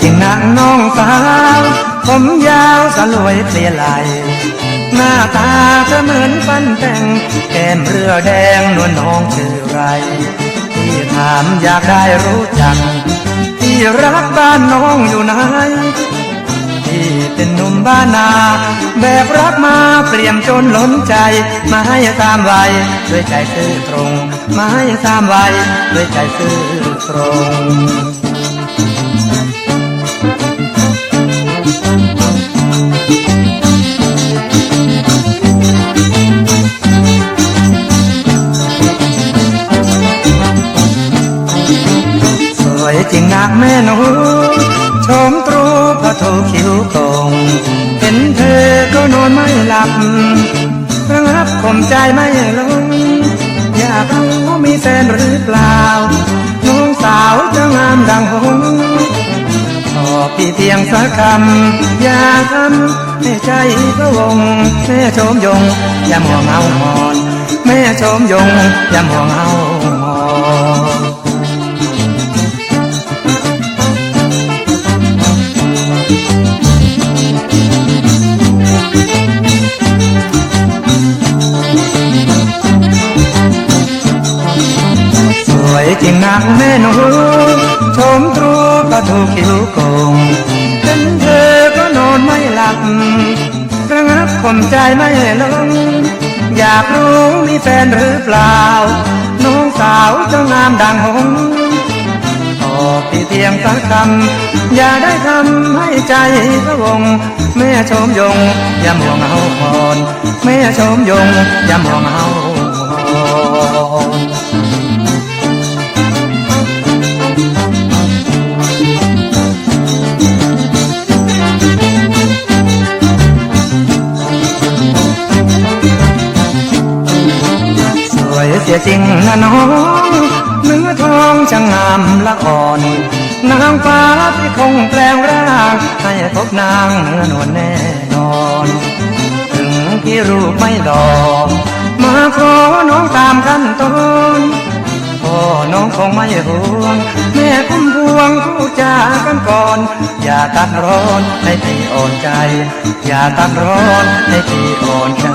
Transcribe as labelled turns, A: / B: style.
A: จริงนักน้องสาว ผมยาวสลวยเปลี่ยนไหลหน้าตาเธอเหมือนปั้นแต่ง แก้มเรือแดงนวลน้องชื่อไรที่ถามอยากได้รู้จักที่รักบ้านน้องอยู่ไหนที่เป็นหนุ่มบ้านนา แบกรักมาเปลี่ยมจนล้นใจ มาให้ตามไวัยด้วยใจซื่อตรง มาให้ตามไวัยด้วยใจซื่อตรง จริงนักแม่หนูชมตรูพระโทคิ้วตรงเห็นเธอก็นอนไม่หลับระงับข่มใจไม่ลงอยากรู้มีแฟนหรือเปล่าน้องสาวจะงามดังหงส์ขอพี่เพียงสักคำอย่าทำให้ใจพระวงแม่ชมยงอย่ามัวเงาหอนแม่ชมยงอย่ามัวเงาหอน สวยจริงนักแม่หนูชมตรูก็ถูกคิ้วโกงเป็นเธอก็นอนไม่หลับระงับข่มใจไม่ลงอยากรู้มีแฟนหรือเปล่าน้องสาวเจ้างามดังหงส์ตอบพี่เพียงสักคำอย่าได้ทำให้ใจพระวงแม่ชมยงอย่ามัวเงาพรแม่ชมยงอย่ามัวเงา สียจริงนะน้องเนื้อทองช่างงามละอ่อน นางฟ้าที่คงแปลงร่าง ให้พบนางเนื้อนวลแน่นอน ถึงพี่รูปไม่หล่อมาขอน้องตามขั้นตอนพ่อน้องคงไม่ห่วง แม่คุ้มพวงผู้จากันก่อน อย่าตัดร้อนให้พี่อ่อนใจ อย่าตัดร้อนให้พี่อ่อนใจ